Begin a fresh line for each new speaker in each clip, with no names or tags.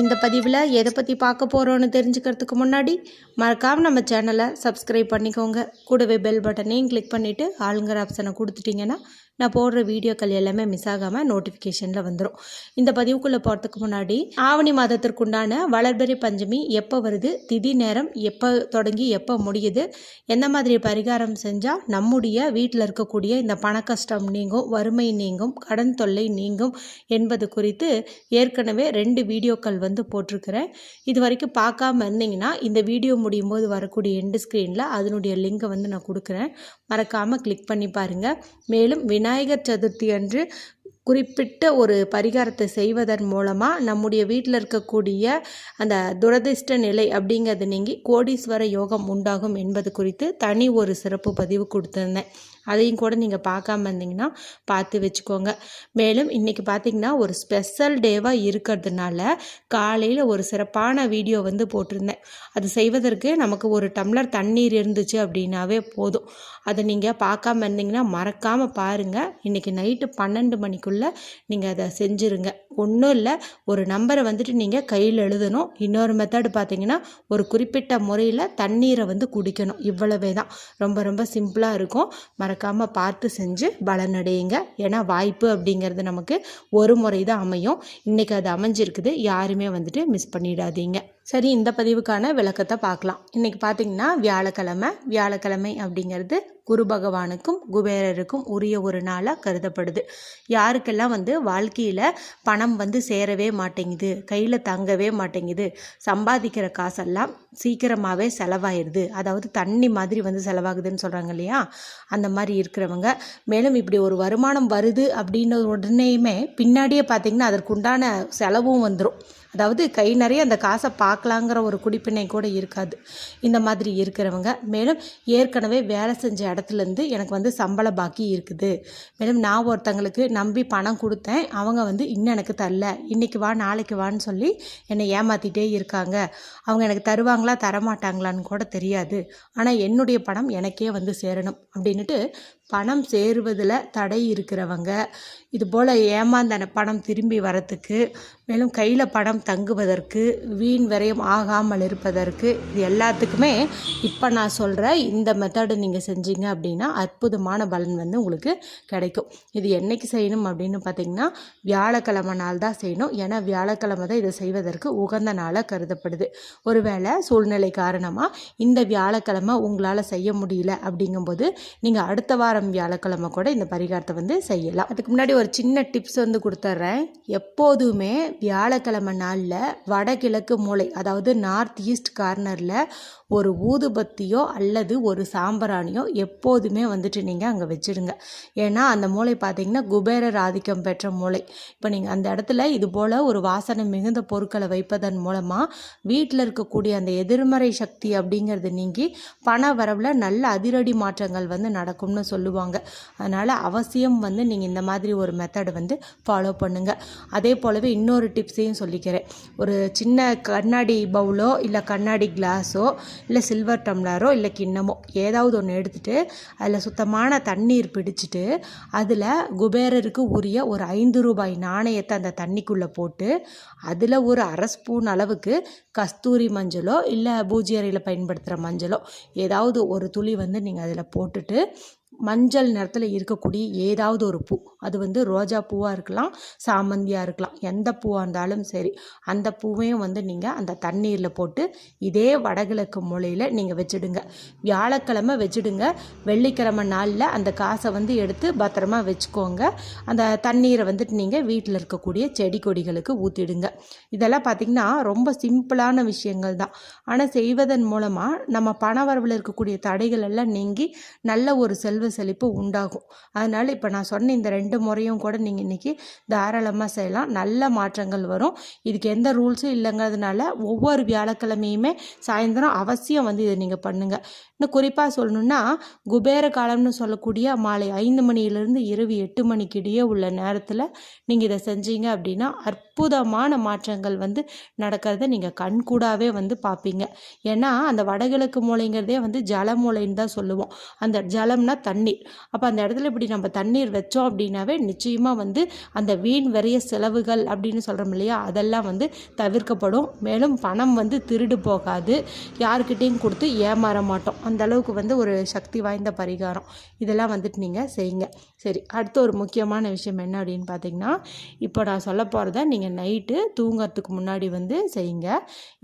இந்த பதிவில் எதை பற்றி பார்க்க போகிறோன்னு தெரிஞ்சுக்கிறதுக்கு முன்னாடி மறக்காமல் நம்ம சேனலை சப்ஸ்கிரைப் பண்ணிக்கோங்க. கூடவே பெல் பட்டனையும் கிளிக் பண்ணிவிட்டு ஆளுங்கிற ஆப்ஷனை கொடுத்துட்டிங்கன்னா நான் போடுற வீடியோக்கள் எல்லாமே மிஸ் ஆகாமல் நோட்டிஃபிகேஷனில் வந்துடும் இந்த பதிவுக்குள்ளே போகிறதுக்கு முன்னாடி ஆவணி மாதத்திற்குண்டான வளர்பிறை பஞ்சமி எப்போ வருது திதி நேரம் எப்போ தொடங்கி எப்போ முடியுது எந்த மாதிரி பரிகாரம் செஞ்சால் நம்முடைய வீட்டில் இருக்கக்கூடிய இந்த பண கஷ்டம் நீங்கும் வறுமை நீங்கும் கடன் தொல்லை நீங்கும் என்பது குறித்து ஏற்கனவே ரெண்டு வீடியோக்கள் வந்து போட்டிருக்கிறேன். இது வரைக்கும் பார்க்காம இருந்தீங்கன்னா இந்த வீடியோ முடியும் போது வரக்கூடிய எண்டு ஸ்க்ரீனில் அதனுடைய லிங்கை வந்து நான் கொடுக்குறேன். மறக்காமல் கிளிக் பண்ணி பாருங்கள் மேலும் விநாயகர் சதுர்த்தி அன்று குறிப்பிட்ட ஒரு பரிகாரத்தை செய்வதன் மூலமாக நம்முடைய வீட்டில் இருக்கக்கூடிய அந்த துரதிர்ஷ்ட நிலை அப்படிங்கிறது நீங்கி கோடீஸ்வர யோகம் உண்டாகும் என்பது குறித்து தனி ஒரு சிறப்பு பதிவு கொடுத்துருந்தேன். அதையும் கூட நீங்கள் பார்க்காம இருந்தீங்கன்னா பார்த்து வச்சுக்கோங்க. மேலும் இன்றைக்கி பார்த்தீங்கன்னா ஒரு ஸ்பெஷல் டேவாக இருக்கிறதுனால காலையில் ஒரு சிறப்பான வீடியோ வந்து போட்டிருந்தேன். அது செய்வதற்கு நமக்கு ஒரு டம்ளர் தண்ணீர் இருந்துச்சு அப்படின்னாவே போதும். அதை நீங்கள் பார்க்காம இருந்தீங்கன்னா மறக்காமல் பாருங்கள் இன்றைக்கி நைட்டு பன்னெண்டு மணிக்குள்ளே நீங்கள் அதை செஞ்சுருங்க. ஒன்றும் இல்லை ஒரு நம்பரை வந்துட்டு நீங்கள் கையில் எழுதணும். இன்னொரு மெத்தடு பார்த்தீங்கன்னா ஒரு குறிப்பிட்ட முறையில் தண்ணீரை வந்து குடிக்கணும். இவ்வளவே தான் ரொம்ப ரொம்ப சிம்பிளாக இருக்கும். மறக்காமல் பார்த்து செஞ்சு பலனடையுங்க. ஏன்னா வாய்ப்பு அப்படிங்கிறது நமக்கு ஒரு முறை தான் அமையும். இன்றைக்கி அது அமைஞ்சிருக்குது. யாருமே வந்துட்டு மிஸ் பண்ணிடாதீங்க. சரி இந்த பதிவுக்கான விளக்கத்தை பார்க்கலாம். இன்றைக்கி பார்த்தீங்கன்னா வியாழக்கிழமை. வியாழக்கிழமை அப்படிங்கிறது குரு பகவானுக்கும் குபேரருக்கும் உரிய ஒரு நாளாக கருதப்படுது. யாருக்கெல்லாம் வந்து வாழ்க்கையில் பணம் வந்து சேரவே மாட்டேங்குது கையில் தங்கவே மாட்டேங்குது சம்பாதிக்கிற காசெல்லாம் சீக்கிரமாகவே செலவாயிடுது அதாவது தண்ணி மாதிரி வந்து செலவாகுதுன்னு சொல்கிறாங்க இல்லையா? அந்த மாதிரி இருக்கிறவங்க. மேலும் இப்படி ஒரு வருமானம் வருது அப்படின்ன உடனேயுமே பின்னாடியே பார்த்திங்கன்னா அதற்குண்டான செலவும் வந்துடும் அதாவது கை நிறைய அந்த காசை பார்க்கலாங்கிற ஒரு குடிப்பினை கூட இருக்காது. இந்த மாதிரி இருக்கிறவங்க. மேலும் ஏற்கனவே வேலை செஞ்ச இடத்துலேருந்து எனக்கு வந்து சம்பள பாக்கி இருக்குது. மேலும் நான் ஒருத்தங்களுக்கு நம்பி பணம் கொடுத்தேன். அவங்க வந்து இன்னும் எனக்கு தரல. இன்றைக்கி வா நாளைக்கு வான்னு சொல்லி என்னை ஏமாற்றிட்டே இருக்காங்க. அவங்க எனக்கு தருவாங்களா தரமாட்டாங்களான்னு கூட தெரியாது. ஆனால் என்னுடைய பணம் எனக்கே வந்து சேரணும் அப்படின்ட்டு பணம் சேருவதில் தடை இருக்கிறவங்க. இது போல் ஏமாந்த பணம் திரும்பி வரத்துக்கு மேலும் கையில் பணம் தங்குவதற்கு வீண் விரயம் ஆகாமல் இருப்பதற்கு இது எல்லாத்துக்குமே இப்போ நான் சொல்கிற இந்த மெத்தடு நீங்கள் செஞ்சீங்க அப்படின்னா அற்புதமான பலன் வந்து உங்களுக்கு கிடைக்கும். இது என்னைக்கு செய்யணும் அப்படின்னு பார்த்தீங்கன்னா வியாழக்கிழமை நாள் தான் செய்யணும். ஏன்னா வியாழக்கிழமை தான் இதை செய்வதற்கு உகந்த நாளாக கருதப்படுது. ஒருவேளை சூழ்நிலை காரணமாக இந்த வியாழக்கிழமை உங்களால் செய்ய முடியல அப்படிங்கும்போது நீங்கள் அடுத்த வாரம் வியாழக்கிழமை கூட இந்த பரிகாரத்தை வந்து செய்யலாம். அதுக்கு முன்னாடி ஒரு சின்ன டிப்ஸ் வந்து கொடுத்துட்றேன் எப்போதுமே வியாழக்கிழமை நாளில் வடகிழக்கு மூலை அதாவது நார்த் ஈஸ்ட் கார்னரில் ஒரு ஊதுபத்தியோ அல்லது ஒரு சாம்பராணியோ எப்போதுமே வந்துட்டு நீங்கள் அங்கே வச்சுடுங்க. ஏன்னா அந்த மூளை பார்த்தீங்கன்னா குபேரர் ஆதிக்கம் பெற்ற மூளை இப்போ நீங்கள் அந்த இடத்துல இது போல் ஒரு வாசனை மிகுந்த பொருட்களை வைப்பதன் மூலமாக வீட்டில் இருக்கக்கூடிய அந்த எதிர்மறை சக்தி அப்படிங்கிறது நீங்கி பண வரவில் நல்ல அதிரடி மாற்றங்கள் வந்து நடக்கும்னு சொல்லுவாங்க. அதனால் அவசியம் வந்து நீங்கள் இந்த மாதிரி ஒரு மெத்தடை வந்து ஃபாலோ பண்ணுங்கள் அதே போலவே இன்னொரு டிப்ஸையும் சொல்லிக்கிறேன். ஒரு சின்ன கண்ணாடி பவுலோ இல்லை கண்ணாடி கிளாஸோ இல்லை சில்வர் டம்ளரோ இல்லை கிண்ணமோ ஏதாவது ஒன்று எடுத்துகிட்டு அதில் சுத்தமான தண்ணீர் பிடிச்சிட்டு அதில் குபேரருக்கு உரிய ஒரு ஐந்து ரூபாய் நாணயத்தை அந்த தண்ணிக்குள்ளே போட்டு அதில் ஒரு அரை ஸ்பூன் அளவுக்கு கஸ்தூரி மஞ்சளோ இல்லை பூஜை அறையில் பயன்படுத்துகிற மஞ்சளோ ஏதாவது ஒரு துளி வந்து நீங்கள் அதில் போட்டுட்டு மஞ்சள் நிறத்தில் இருக்கக்கூடிய ஏதாவது ஒரு பூ. அது வந்து ரோஜா பூவாக இருக்கலாம் சாமந்தியாக இருக்கலாம். எந்த பூவாக இருந்தாலும் சரி அந்த பூவையும் வந்து நீங்கள் அந்த தண்ணீரில் போட்டு இதே வடகிழக்கு மூலையில் நீங்கள் வச்சுடுங்க. வியாழக்கிழமை வச்சுடுங்க. வெள்ளிக்கிழமை நாளில் அந்த காசை வந்து எடுத்து பத்திரமா வச்சுக்கோங்க. அந்த தண்ணீரை வந்துட்டு நீங்கள் வீட்டில் இருக்கக்கூடிய செடி கொடிகளுக்கு ஊற்றிடுங்க இதெல்லாம் பார்த்திங்கன்னா ரொம்ப சிம்பிளான விஷயங்கள் தான். ஆனால் செய்வதன் மூலமாக நம்ம பண வரவில் இருக்கக்கூடிய தடைகள் எல்லாம் நீங்கி நல்ல ஒரு செல்வ செழிப்பு உண்டாகும். அதனால் இப்போ நான் சொன்ன இந்த ரெண்டு முறையும் கூட நீங்கள் இன்றைக்கி தாராளமாக செய்யலாம். நல்ல மாற்றங்கள் வரும். இதுக்கு எந்த ரூல்ஸும் இல்லைங்கிறதுனால ஒவ்வொரு வியாழக்கிழமையுமே சாயந்தரம் அவசியம் வந்து இதை நீங்கள் பண்ணுங்கள் இன்னும் குறிப்பாக சொல்லணுன்னா குபேர காலம்னு சொல்லக்கூடிய மாலை ஐந்து மணியிலிருந்து இரவு எட்டு மணிக்கிடையே உள்ள நேரத்தில் நீங்கள் இதை செஞ்சீங்க அப்படின்னா அற்புதமான மாற்றங்கள் வந்து நடக்கிறத நீங்கள் கண்கூடாவே வந்து பார்ப்பீங்க ஏன்னா அந்த வடகிழக்கு மூலைங்கிறதே வந்து ஜல மூலைன்னு தான் சொல்லுவோம். அந்த ஜலம்னா தண்ணீர். அப்போ அந்த இடத்துல இப்படி நம்ம தண்ணீர் வச்சோம் அப்படின்னாவே நிச்சயமாக வந்து அந்த வீண் வரைய செலவுகள் அப்படின்னு சொல்கிறோம் இல்லையா? அதெல்லாம் வந்து தவிர்க்கப்படும். மேலும் பணம் வந்து திருடு போகாது. யாருக்கிட்டேயும் கொடுத்து ஏமாற மாட்டோம். அந்த அளவுக்கு வந்து ஒரு சக்தி வாய்ந்த பரிகாரம். இதெல்லாம் வந்துட்டு நீங்கள் செய்யுங்க. சரி அடுத்த ஒரு முக்கியமான விஷயம் என்ன அப்படின்னு பார்த்தீங்கன்னா இப்போ நான் சொல்ல போகிறத நீங்கள் நைட்டு தூங்கிறதுக்கு முன்னாடி வந்து செய்யுங்க.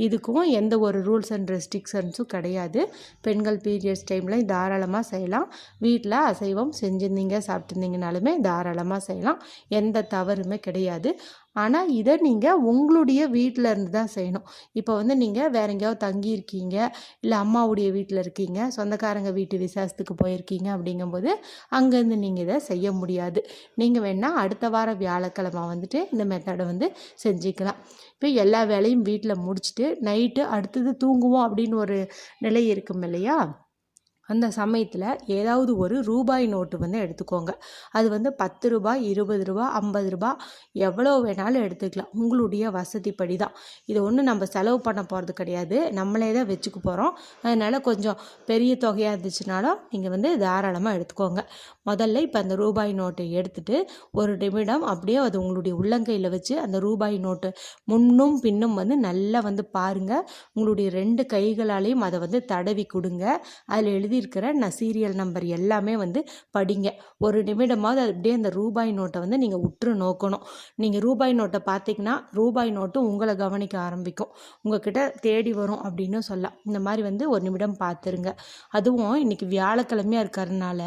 இதுக்கும் எந்த ஒரு ரூல்ஸ் அண்ட் ரெஸ்ட்ரிக்ஷன்ஸும் கிடையாது. பெண்கள் பீரியட்ஸ் டைமில் தாராளமாக செய்யலாம். வீட்டில் அசைவம் செஞ்சுருந்தீங்க சாப்பிட்ருந்தீங்கனாலுமே தாராளமாக செய்யலாம். எந்த தவறுமே கிடையாது. ஆனால் இதை நீங்கள் உங்களுடைய வீட்டில் இருந்து தான் செய்யணும். இப்போ வந்து நீங்கள் வேற எங்கேயாவது தங்கியிருக்கீங்க இல்லை அம்மாவுடைய வீட்டில் இருக்கீங்க சொந்தக்காரங்க வீட்டு விசேஷத்துக்கு போயிருக்கீங்க அப்படிங்கும்போது அங்கேருந்து நீங்கள் இதை செய்ய முடியாது. நீங்கள் வேணால் அடுத்த வாரம் வியாழக்கிழமை வந்துட்டு இந்த மெத்தடை வந்து செஞ்சுக்கலாம். இப்போ எல்லா வேலையும் வீட்டில் முடிச்சுட்டு நைட்டு அடுத்தது தூங்குவோம் அப்படின்னு ஒரு நிலை இருக்கும் இல்லையா? அந்த சமயத்தில் ஏதாவது ஒரு ரூபாய் நோட்டு வந்து எடுத்துக்கோங்க. அது வந்து பத்து ரூபாய் இருபது ரூபா ஐம்பது ரூபா எவ்வளோ வேணாலும் எடுத்துக்கலாம். உங்களுடைய வசதிப்படி தான் இது ஒன்றும் நம்ம செலவு பண்ண போகிறது கிடையாது. நம்மளே தான் வச்சுக்க போகிறோம் அதனால் கொஞ்சம் பெரிய தொகையாக இருந்துச்சுனாலும் நீங்கள் வந்து தாராளமாக எடுத்துக்கோங்க. முதல்ல இப்போ அந்த ரூபாய் நோட்டை எடுத்துட்டு ஒரு நிமிடம் அப்படியே அது உங்களுடைய உள்ளங்கையில் வச்சு அந்த ரூபாய் நோட்டு முன்னும் பின்னும் வந்து நல்லா வந்து பாருங்கள் உங்களுடைய ரெண்டு கைகளாலையும் அதை வந்து தடவி கொடுங்க. அதில் எழுதி எழுதியிருக்கிற நான் சீரியல் நம்பர் எல்லாமே வந்து படிங்க. ஒரு நிமிடமாவது அப்படியே அந்த ரூபாய் நோட்டை வந்து நீங்கள் உற்று நோக்கணும். நீங்கள் ரூபாய் நோட்டை பார்த்தீங்கன்னா ரூபாய் நோட்டு உங்களை கவனிக்க ஆரம்பிக்கும். உங்ககிட்ட தேடி வரும் அப்படின்னு சொல்லலாம். இந்த மாதிரி வந்து ஒரு நிமிடம் பார்த்துருங்க. அதுவும் இன்னைக்கு வியாழக்கிழமையாக இருக்கிறதுனால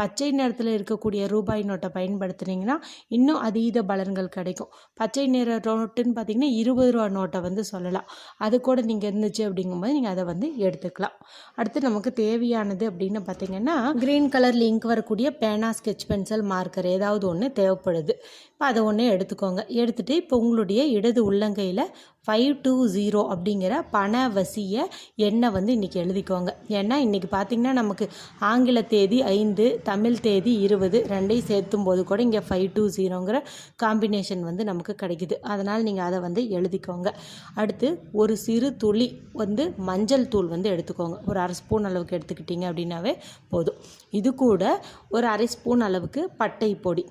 பச்சை நிறத்தில் இருக்கக்கூடிய ரூபாய் நோட்டை பயன்படுத்துனீங்கன்னா இன்னும் அதீத பலன்கள் கிடைக்கும். பச்சை நிற நோட்டுன்னு பார்த்தீங்கன்னா இருபது ரூபா நோட்டை வந்து சொல்லலாம். அது கூட நீங்கள் இருந்துச்சு அப்படிங்கும்போது நீங்கள் அதை வந்து எடுத்துக்கலாம். அடுத்து நமக்கு தேவையான தேவையானது அப்படின்னு பார்த்தீங்கன்னா க்ரீன் கலர் லிங்க் வரக்கூடிய பேனா ஸ்கெட்ச் பென்சில் மார்க்கர் ஏதாவது ஒன்று தேவைப்படுது. இப்போ அதை ஒன்று எடுத்துக்கோங்க. எடுத்துகிட்டு இப்போ உங்களுடைய இடது உள்ளங்கையில் ஃபைவ் டூ ஜீரோ அப்படிங்கிற பண வசிய எண்ணை வந்து இன்றைக்கி எழுதிக்கோங்க. ஏன்னா இன்றைக்கி பார்த்திங்கன்னா நமக்கு ஆங்கில தேதி ஐந்து தமிழ் தேதி இருபது ரெண்டையும் சேர்த்தும் போது கூட இங்கே ஃபைவ் டூ ஜீரோங்கிற காம்பினேஷன் வந்து நமக்கு கிடைக்குது. அதனால் நீங்கள் அதை வந்து எழுதிக்கோங்க. அடுத்து ஒரு சிறு துளி வந்து மஞ்சள் தூள் வந்து எடுத்துக்கோங்க. ஒரு அரை ஸ்பூன் அளவுக்கு எடுத்துக்கிட்டிங்க. அப்படின்னாவே போதும். இது கூட ஒரு அரை ஸ்பூன் அளவுக்கு பட்டை பொடி.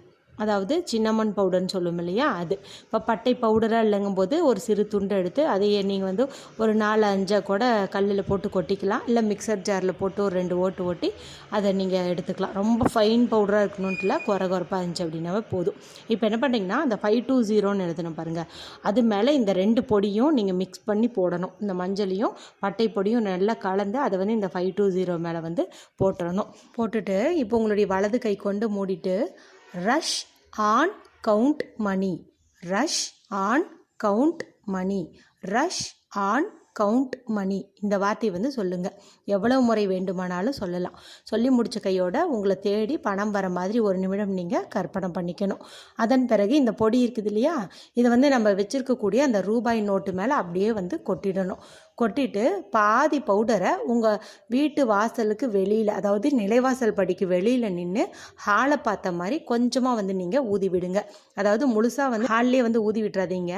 அதாவது சின்னமன் பவுடர்னு சொல்லும் இல்லையா? அது. இப்போ பட்டை பவுடராக இல்லைங்கும்போது ஒரு சிறு துண்டு எடுத்து அதையே நீங்கள் வந்து ஒரு நாலு அஞ்சாக கூட கல்லில் போட்டு கொட்டிக்கலாம். இல்லை மிக்சர் ஜாரில் போட்டு ஒரு ரெண்டு ஓட்டு ஓட்டி அதை நீங்கள் எடுத்துக்கலாம். ரொம்ப ஃபைன் பவுடராக இருக்கணுன்ட்டு இல்லை குறை குறைப்பாக இருந்துச்சு அப்படின்னாவே போதும். இப்போ என்ன பண்ணுறீங்கன்னா அந்த ஃபைவ் டூ ஜீரோன்னு எழுதணும் பாருங்கள் அது மேலே இந்த ரெண்டு பொடியும் நீங்கள் மிக்ஸ் பண்ணி போடணும். இந்த மஞ்சளையும் பட்டை பொடியும் நல்லா கலந்து அதை வந்து இந்த ஃபைவ் டூ ஜீரோ மேலே வந்து போட்டுடணும் போட்டுட்டு இப்போ உங்களுடைய வலது கை கொண்டு மூடிட்டு rush on count money rush on count money rush on count money இந்த வார்த்தையை வந்து சொல்லுங்கள் எவ்வளவு முறை வேண்டுமானாலும் சொல்லலாம். சொல்லி முடித்த கையோட உங்களை தேடி பணம் வர மாதிரி ஒரு நிமிடம் நீங்கள் கற்பனை பண்ணிக்கணும். அதன் பிறகு இந்த பொடி இருக்குது இல்லையா? இதை வந்து நம்ம வச்சுருக்கக்கூடிய அந்த ரூபாய் நோட்டு மேலே அப்படியே வந்து கொட்டிடணும். கொட்டிட்டு பாதி பவுடரை உங்கள் வீட்டு வாசலுக்கு வெளியில் அதாவது நிலைவாசல் படிக்கு வெளியில் நின்று ஹாலை பார்த்த மாதிரி கொஞ்சமாக வந்து நீங்கள் ஊதி விடுங்க. அதாவது முழுசாக வந்து ஹால்லே வந்து ஊதி விட்டுறாதீங்க.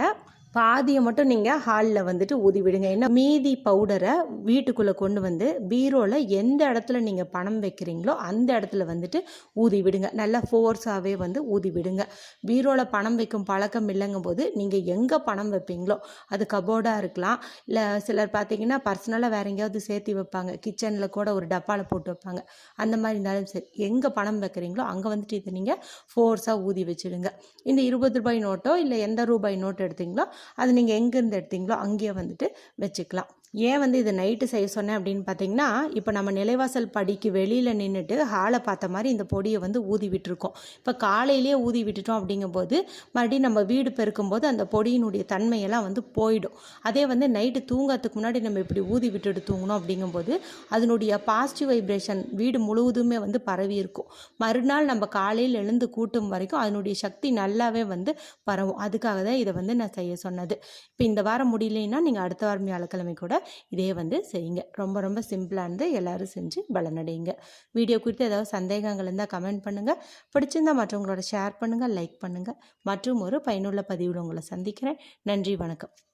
பாதியை மட்டும் நீங்கள் ஹாலில் வந்துட்டு ஊதி விடுங்க ஏன்னா மீதி பவுடரை வீட்டுக்குள்ளே கொண்டு வந்து பீரோவில் எந்த இடத்துல நீங்கள் பணம் வைக்கிறீங்களோ அந்த இடத்துல வந்துட்டு ஊதி விடுங்க நல்லா ஃபோர்ஸாகவே வந்து ஊதி விடுங்க பீரோவில் பணம் வைக்கும் பழக்கம் இல்லைங்கும் போது நீங்கள் எங்கே பணம் வைப்பீங்களோ அது கபோர்டாக இருக்கலாம். இல்லை சிலர் பார்த்தீங்கன்னா பர்சனலாக வேற எங்கேயாவது சேர்த்து வைப்பாங்க. கிச்சனில் கூட ஒரு டப்பாவில் போட்டு வைப்பாங்க. அந்த மாதிரி இருந்தாலும் சரி எங்கே பணம் வைக்கிறீங்களோ அங்கே வந்துட்டு இதை நீங்கள் ஃபோர்ஸாக ஊதி வச்சுடுங்க. இந்த இருபது ரூபாய் நோட்டோ இல்லை எந்த ரூபாய் நோட்டு எடுத்தீங்களோ அது நீங்கள் எங்கேருந்து எடுத்தீங்களோ அங்கேயே வந்துட்டு வச்சுக்கலாம். ஏன் வந்து இது நைட்டு செய்ய சொன்னேன் அப்படின்னு பார்த்தீங்கன்னா இப்போ நம்ம நிலைவாசல் படிக்கு வெளியில் நின்றுட்டு ஹாலை பார்த்த மாதிரி இந்த பொடியை வந்து ஊதி விட்டுருக்கோம். இப்போ காலையிலேயே ஊதி விட்டுட்டோம் அப்படிங்கும்போது மறுபடியும் நம்ம வீடு பெருக்கும்போது அந்த பொடியினுடைய தன்மையெல்லாம் வந்து போயிடும். அதே வந்து நைட்டு தூங்கிறதுக்கு முன்னாடி நம்ம இப்படி ஊதி விட்டுட்டு தூங்கணும் அப்படிங்கும்போது அதனுடைய பாசிட்டிவ் வைப்ரேஷன் வீடு முழுவதுமே வந்து பரவி இருக்கும். மறுநாள் நம்ம காலையில் எழுந்து கூட்டும் வரைக்கும் அதனுடைய சக்தி நல்லாவே வந்து பரவும். அதுக்காக தான் இதை வந்து நான் செய்ய சொன்னது. இப்போ இந்த வாரம் முடியலைன்னா நீங்கள் அடுத்த வாரம் வியாழக்கிழமை கூட இதே வந்து செய்யுங்க. ரொம்ப ரொம்ப சிம்பிளானது எல்லோரும் செஞ்சு பலனடையுங்க. வீடியோ குறித்து ஏதாவது சந்தேகங்கள் இருந்தால் கமெண்ட் பண்ணுங்கள் பிடிச்சிருந்தால் மற்றவங்களோட ஷேர் பண்ணுங்கள் லைக் பண்ணுங்கள் மற்றும் ஒரு பயனுள்ள பதிவில் உங்களை சந்திக்கிறேன். நன்றி வணக்கம்.